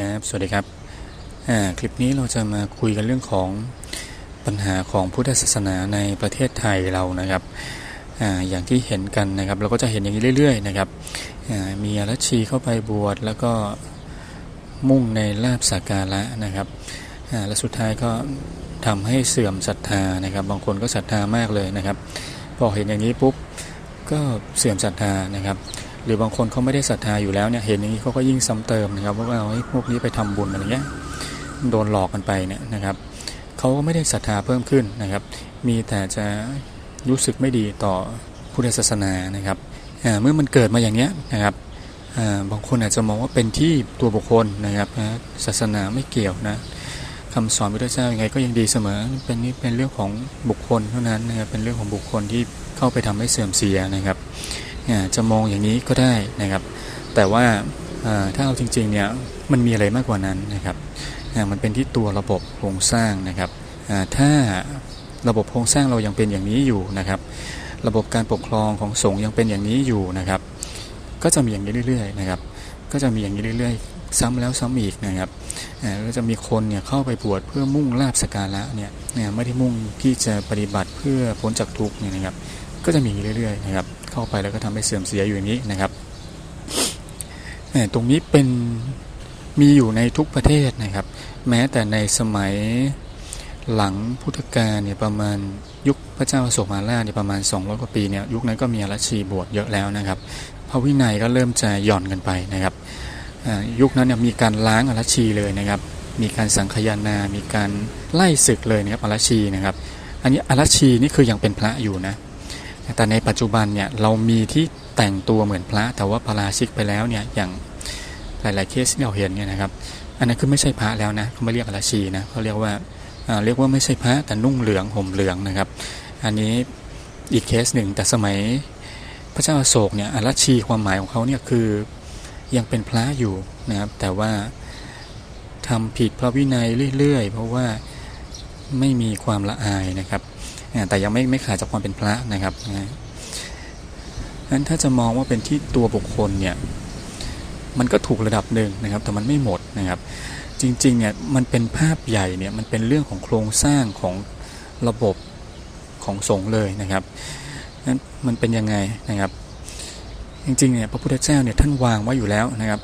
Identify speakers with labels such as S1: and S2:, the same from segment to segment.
S1: ครับสวัสดีครับคลิปนี้เราจะมาคุยกันเรื่องของปัญหาของพุทธศาสนาในประเทศไทยเรานะครับออย่างที่เห็นกันนะครับ เราก็จะเห็นอย่างนี้เรื่อย ๆ นะครับมีอรัชชีเข้าไปบวชแล้วก็มุ่งในลาบสักการะนะครับและสุดท้ายก็ทำให้เสื่อมศรัทธานะครับ บางคนก็ศรัทธามากเลยนะครับ พอเห็นอย่างนี้ปุ๊บก็เสื่อมศรัทธานะครับ หรือบางคนเขาไม่ได้ศรัทธาอยู่แล้วเนี่ยเห็นอย่างนี้เขาก็ยิ่งซ้ำเติมนะครับว่าเอาให้พวกนี้ไปทำบุญอะไรเงี้ยโดนหลอกกันไปเนี่ยนะครับเขาก็ไม่ได้ศรัทธาเพิ่มขึ้นนะครับ มีแต่จะรู้สึกไม่ดีต่อพุทธศาสนานะครับเมื่อมันเกิดมาอย่างเนี้ยนะครับบางคนอาจจะมองว่าเป็นที่ตัวบุคคลนะครับศาสนาไม่เกี่ยวนะคำสอนพระเจ้ายังไงก็ยังดีเสมอเป็นนี่เป็นเรื่องของบุคคลเท่านั้นนะครับเป็นเรื่องของบุคคลที่เข้าไปทำให้เสื่อมเสียนะครับ จะมองอย่างนี้ก็ได้นะครับ แต่ว่าถ้าเอาจริงๆเนี่ยมันมีอะไรมากกว่านั้นนะครับมันเป็นที่ตัวระบบโครงสร้างนะครับถ้าระบบโครงสร้างเรายังเป็นอย่างนี้อยู่นะครับ ระบบการปกครองของสงฆ์ยังเป็นอย่างนี้อยู่นะครับ ก็จะมีอย่างนี้เรื่อยๆนะครับ ก็จะมีอย่างนี้เรื่อยๆ ซ้ำแล้วซ้ำอีกนะครับก็จะมีคนเนี่ยเข้าไปบวชเพื่อมุ่งลาบสการะเนี่ยไม่ได้มุ่งที่จะปฏิบัติเพื่อพ้นจากทุกข์เนี่ยนะครับ ก็จะมีเรื่อยๆนะครับ เข้าไปแล้วก็ทำให้เสื่อมเสียอยู่อย่างนี้นะครับตรงนี้เป็นมีอยู่ในทุกประเทศนะครับ แม้แต่ในสมัยหลังพุทธกาลเนี่ยประมาณยุคพระเจ้าโศกมาราเนี่ยประมาณ 200 กว่าปีเนี่ยยุคนั้นก็มีอรชีบวชเยอะแล้วนะครับพระวินัยก็เริ่มจะหย่อนกันไปนะครับยุคนั้นเนี่ยมีการล้างอรชีเลยนะครับ มีการสังคยานา มีการไล่ศึกเลยนะครับอรชีนะครับ อันนี้อรชีนี่คือยังเป็นพระอยู่นะ แต่ในปัจจุบันเนี่ยเรามีที่แต่งตัวเหมือนพระ แต่ว่าพราชิกไปแล้วเนี่ยอย่างหลาย ๆ เคสที่เราเห็นเนี่ยนะครับ อันนั้นคือไม่ใช่พระแล้วนะเขาไม่เรียกราชีนะเขาเรียกว่าเรียกว่าไม่ใช่พระแต่นุ่งเหลืองห่มเหลืองนะครับ อันนี้อีกเคสหนึ่งแต่สมัยพระเจ้าอโศกเนี่ยอาชีความหมายของเขาเนี่ยคือยังเป็นพระอยู่นะครับ แต่ว่าทำผิดพระวินัยเรื่อย ๆ เพราะว่าไม่มีความละอายนะครับ แต่ยังไม่ไม่ขาดจากความเป็นพระนะครับนั้นถ้าจะมองว่าเป็นที่ตัวบุคคลเนี่ยมันก็ถูกระดับหนึ่งนะครับ แต่มันไม่หมดนะครับ จริงๆเนี่ยมันเป็นภาพใหญ่เนี่ยมันเป็นเรื่องของโครงสร้างของระบบของสงฆ์เลยนะครับนั้นมันเป็นยังไงนะครับ จริงๆเนี่ยพระพุทธเจ้าเนี่ยท่านวางไว้อยู่แล้วนะครับ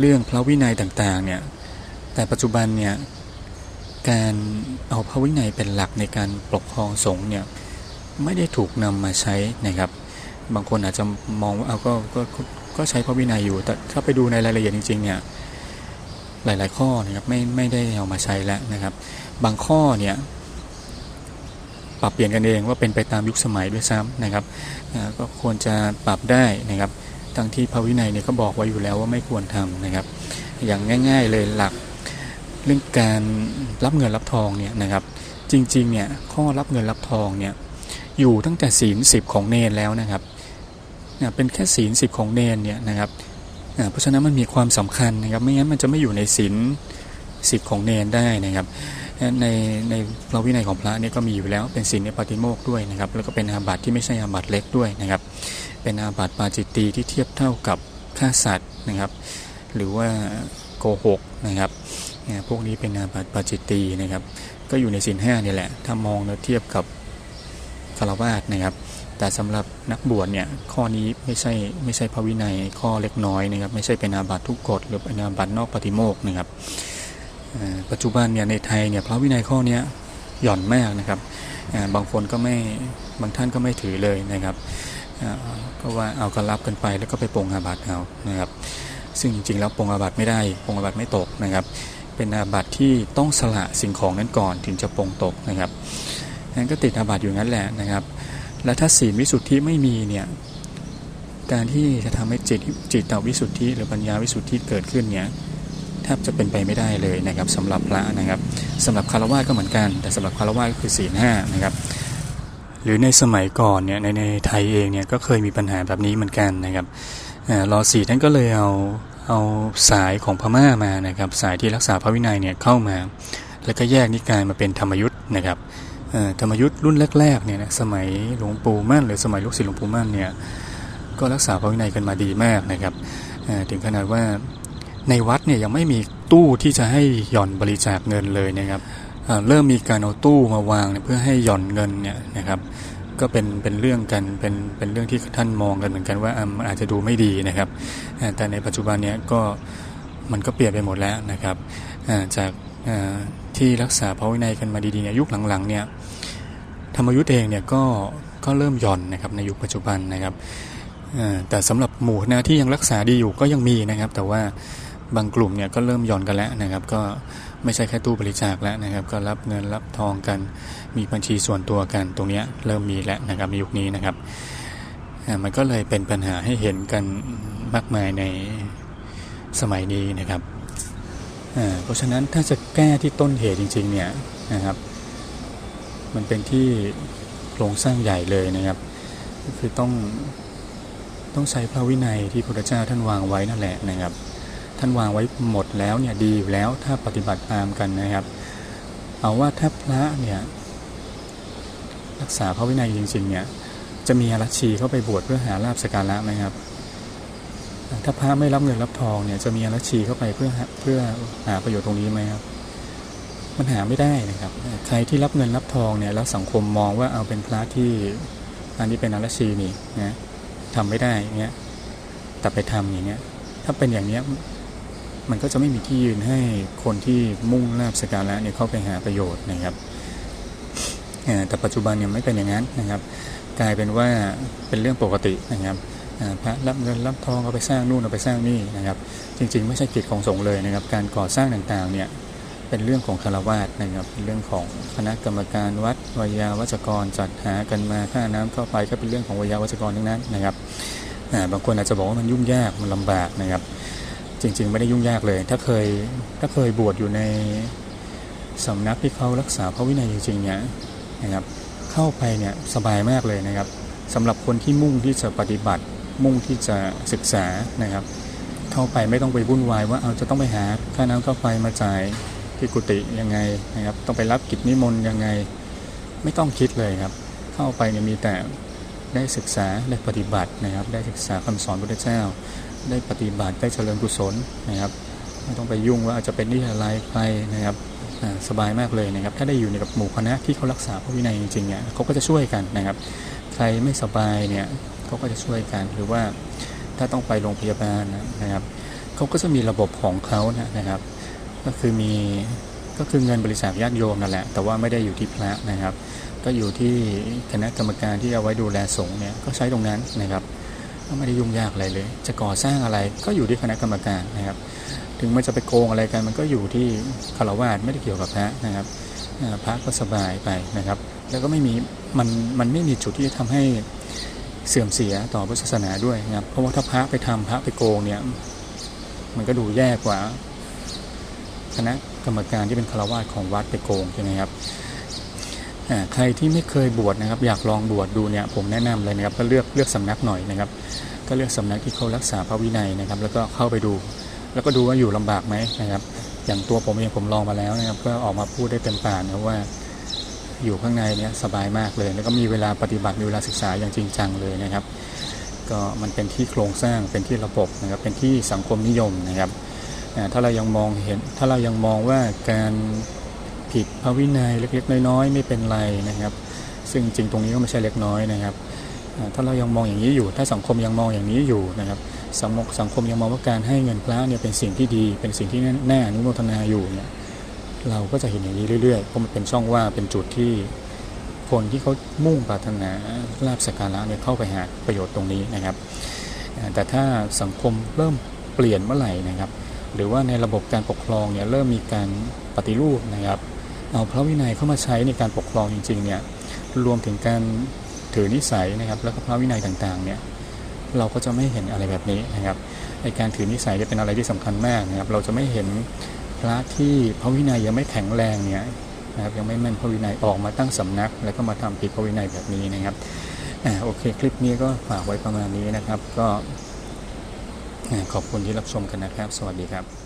S1: เรื่องพระวินัยต่างๆเนี่ยแต่ปัจจุบันเนี่ย การเอาพระวินัยเป็นหลักในการปกครองสงฆ์เนี่ยไม่ได้ถูกนำมาใช้นะครับ บางคนอาจจะมองว่าเอาก็ก็ก็ใช้พระวินัยอยู่ แต่ถ้าไปดูในรายละเอียดจริงๆเนี่ยหลาย ๆ ข้อนะครับไม่ไม่ได้เอามาใช้แล้วนะครับ บางข้อเนี่ยปรับเปลี่ยนกันเองว่าเป็นไปตามยุคสมัยด้วยซ้ำนะครับก็ควรจะปรับได้นะครับทั้งที่พระวินัยเนี่ยก็บอกไว้อยู่แล้วว่าไม่ควรทำนะครับ อย่างง่าย ๆ เลยหลัก เรื่องการรับเงินรับทองเนี่ยนะครับจริงๆเนี่ยข้อรับเงินรับทองเนี่ยอยู่ตั้งแต่ศีลสิบของเนนแล้วนะครับเป็นแค่ศีลสิบของเนนเนี่ยนะครับเพราะฉะนั้นมันมีความสำคัญนะครับไม่งั้นมันจะไม่อยู่ในศีลสิบของเนนได้นะครับในในพระวินัยของพระเนี่ยก็มีอยู่แล้วเป็นศีลในปฏิโมกด้วยนะครับแล้วก็เป็นอาบัติที่ไม่ใช่อาบัติเล็กด้วยนะครับเป็นอาบัติปาจิตตีที่เทียบเท่ากับฆ่าสัตว์นะครับหรือว่าโกหกนะครับ พวกนี้เป็นอาบัติปาจิตตีนะครับ ก็อยู่ในศีลห้านี่แหละ ถ้ามองแล้วเทียบกับคารวาสนะครับ แต่สำหรับนักบวชเนี่ยข้อนี้ไม่ใช่ไม่ใช่พระวินัยข้อเล็กน้อยนะครับ ไม่ใช่เป็นอาบัติทุกกฎหรือเป็นอาบัตินอกปฏิโมกนะครับปัจจุบันเนี่ยในไทยเนี่ยพระวินัยข้อนี้หย่อนมากนะครับ บางคนก็ไม่บางท่านก็ไม่ถือเลยนะครับก็ว่าเอากระลับกันไปแล้วก็ไปปรงอาบัติเอานะครับ ซึ่งจริงๆแล้วปรงอาบัติไม่ได้ปรงอาบัติไม่ตกนะครับ เป็นอาบัติที่ต้องสละสิ่งของนั้นก่อนถึงจะปรงตกนะครับนั้นก็ติดอาบัติอยู่งั้นแหละนะครับ และถ้าศีลวิสุทธิไม่มีเนี่ยการที่จะทำให้จิตจิตตวิสุทธิหรือปัญญาวิสุทธิเกิดขึ้นเนี่ยแทบจะเป็นไปไม่ได้เลยนะครับสำหรับพระนะครับสำหรับคารวะก็เหมือนกัน แต่สำหรับคารวะก็คือศีลห้านะครับหรือในสมัยก่อนเนี่ยในในไทยเองเนี่ยก็เคยมีปัญหาแบบนี้เหมือนกันนะครับรอสีท่านก็เลยเอา เอาสายของพม่ามานะครับสายที่รักษาพระวินัยเนี่ยเข้ามา แล้วก็แยกนิกายมาเป็นธรรมยุทธ์นะครับธรรมยุทธ์รุ่นแรกๆเนี่ยนะสมัยหลวงปู่มั่นหรือสมัยลูกศิษย์หลวงปู่มั่นเนี่ยก็รักษาพระวินัยกันมาดีมากนะครับถึงขนาดว่าในวัดเนี่ยยังไม่มีตู้ที่จะให้หย่อนบริจาคเงินเลยนะครับเริ่มมีการเอาตู้มาวางเเพื่อให้หย่อนเงินเนี่ยนะครับ ก็เป็นเป็นเรื่องกันเป็นเป็นเรื่องที่ท่านมองกันเหมือนกันว่าอะมันอาจจะดูไม่ดีนะครับ แต่ในปัจจุบันเนี่ยก็มันก็เปลี่ยนไปหมดแล้วนะครับจากที่รักษาพระวินัยกันมาดีๆเนี่ยยุคหลังๆเนี่ยธรรมยุทธเองเนี่ยก็ก็เริ่มหย่อนนะครับในยุคปัจจุบันนะครับแต่สำหรับหมู่คณะที่ยังรักษาดีอยู่ก็ยังมีนะครับ แต่ว่า บางกลุ่มเนี่ยก็เริ่มหย่อนกันแล้วนะครับ ก็ไม่ใช่แค่ตู้บริจาคแล้วนะครับ ก็รับเงินรับทองกัน มีบัญชีส่วนตัวกัน ตรงเนี้ยเริ่มมีแล้วนะครับในยุคนี้นะครับมันก็เลยเป็นปัญหาให้เห็นกันมากมายในสมัยนี้นะครับเพราะฉะนั้นถ้าจะแก้ที่ต้นเหตุจริง ๆ เนี่ยนะครับ มันเป็นที่โครงสร้างใหญ่เลยนะครับ คือต้องต้องใช้พระวินัยที่พระเจ้าท่านวางไว้นั่นแหละนะครับ ท่านวางไว้หมดแล้วเนี่ยดีอยู่แล้วถ้าปฏิบัติตามกันนะครับ เอาว่าถ้าพระเนี่ยรักษาพระวินัยจริงๆเนี่ยจะมีอารัชีเข้าไปบวชเพื่อหาลาบสการะไหมครับ ถ้าพระไม่รับเงินรับทองเนี่ยจะมีอารัชีเข้าไปเพื่อเพื่อหาประโยชน์ตรงนี้ไหมครับมันหาไม่ได้นะครับ ใครที่รับเงินรับทองเนี่ยแล้วสังคมมองว่าเอาเป็นพระที่อันนี้เป็นอารัชชีนี่นะทำไม่ได้อย่างเงี้ยแต่ไปทำอย่างเงี้ยถ้าเป็นอย่างเนี้ย มันก็จะไม่มีที่ยืนให้คนที่มุ่งลาบสการะเนี่ยเข้าไปหาประโยชน์นะครับแต่ปัจจุบันเนี่ยไม่เป็นอย่างนั้นนะครับ กลายเป็นว่าเป็นเรื่องปกตินะครับพระรับเงินรับทองเอาไปสร้างนู่นเอาไปสร้างนี่นะครับ จริงๆ ไม่ใช่กิจของสงฆ์เลยนะครับ การก่อสร้างต่างๆเนี่ยเป็นเรื่องของคารวาสนะครับเป็นเรื่องของคณะกรรมการวัดวิยาวัจกรจัดหากันมาค่าน้ำเข้าไปก็เป็นเรื่องของวิยาวัจกรทั้งนั้นนะครับบางคนอาจจะบอกว่ามันยุ่งยากมันลำบากนะครับ จริง ๆ ไม่ได้ยุ่งยากเลย ถ้าเคยถ้าเคยบวชอยู่ในสำนักที่เขารักษาพระวินัยจริงๆเนี่ยนะครับเข้าไปเนี่ยสบายมากเลยนะครับสำหรับคนที่มุ่งที่จะปฏิบัติ มุ่งที่จะศึกษานะครับ เข้าไปไม่ต้องไปวุ่นวายว่าเอาจะต้องไปหาค่าน้ำค่าไฟมาจ่ายที่กุฏิยังไงนะครับ ต้องไปรับกิจนิมนต์ยังไง ไม่ต้องคิดเลยครับ เข้าไปเนี่ยมีแต่ได้ศึกษาได้ปฏิบัตินะครับ ได้ศึกษาคำสอนพระเจ้า ได้ปฏิบัติได้เจริญกุศลนะครับ ไม่ต้องไปยุ่งว่าจะเป็นนิอะไรใครนะครับสบายมากเลยนะครับ ถ้าได้อยู่ในกับหมู่คณะที่เขารักษาพระวินัยจริงๆเนี่ยเขาก็จะช่วยกันนะครับ ใครไม่สบายเนี่ยเขาก็จะช่วยกันหรือว่าถ้าต้องไปโรงพยาบาลนะครับเขาก็จะมีระบบของเขานะนะครับ ก็คือมีก็คือเงินบริจาคญาติโยมนั่นแหละ แต่ว่าไม่ได้อยู่ที่พระนะครับ ก็อยู่ที่คณะกรรมการที่เอาไว้ดูแลสงฆ์เนี่ยก็ใช้ตรงนั้นนะครับ ก็ไม่ได้ยุ่งยากอะไรเลย จะก่อสร้างอะไรก็อยู่ที่คณะกรรมการนะครับ ถึงมันจะไปโกงอะไรกัน มันก็อยู่ที่คารวาสไม่ได้เกี่ยวกับพระนะครับพระก็สบายไปนะครับ แล้วก็ไม่มีมันมันไม่มีจุดที่จะทำให้เสื่อมเสียต่อพุทธศาสนาด้วยนะครับ เพราะว่าถ้าพระไปทำพระไปโกงเนี่ยมันก็ดูแย่กว่าคณะกรรมการที่เป็นคารวาสของวัดไปโกงใช่ไหมครับ ใครที่ไม่เคยบวชนะครับ อยากลองบวชดูเนี่ยผมแนะนำเลยนะครับก็เลือกเลือกสำนักหน่อยนะครับ ก็เลือกสำนักที่เขารักษาพระวินัยนะครับ แล้วก็เข้าไปดู แล้วก็ดูว่าอยู่ลำบากไหมนะครับ อย่างตัวผมเองผมลองมาแล้วนะครับก็ออกมาพูดได้เต็มปากนะว่าอยู่ข้างในเนี้ยสบายมากเลย แล้วก็มีเวลาปฏิบัติมีเวลาศึกษาอย่างจริงจังเลยนะครับ ก็มันเป็นที่โครงสร้างเป็นที่ระบบนะครับ เป็นที่สังคมนิยมนะครับถ้าเรายังมองเห็นถ้าเรายังมองว่าการ ผิดพระวินัยเล็กๆ น้อยๆ ไม่เป็นไรนะครับ ซึ่งจริงตรงนี้ก็ไม่ใช่เล็กน้อยนะครับถ้าเรายังมองอย่างนี้อยู่ ถ้าสังคมยังมองอย่างนี้อยู่นะครับสังคมสังคมยังมองว่าการให้เงินพระเนี่ยเป็นสิ่งที่ดี เป็นสิ่งที่น่าอนุโมทนาอยู่เนี่ยเราก็จะเห็นอย่างนี้เรื่อยๆเพราะมันเป็นช่องว่างเป็นจุดที่คนที่เขามุ่งปรารถนาลาบสกการะเนี่ยเข้าไปหาประโยชน์ตรงนี้นะครับ แต่ถ้าสังคมเริ่มเปลี่ยนเมื่อไหร่นะครับ หรือว่าในระบบการปกครองเนี่ยเริ่มมีการปฏิรูปนะครับ เอาพระวินัยเข้ามาใช้ในการปกครองจริงๆเนี่ยรวมถึงการถือนิสัยนะครับแล้วก็พระวินัยต่างๆเนี่ยเราก็จะไม่เห็นอะไรแบบนี้นะครับในการถือนิสัยจะเป็นอะไรที่สำคัญมากนะครับเราจะไม่เห็นพระที่พระวินัยยังไม่แข็งแรงเนี่ยนะครับยังไม่แม่นพระวินัยออกมาตั้งสำนัก แล้วก็มาทำผิดพระวินัยแบบนี้นะครับอ่าโอเคคลิปนี้ก็ฝากไว้ประมาณนี้นะครับ ก็ขอบคุณที่รับชมกันนะครับ สวัสดีครับ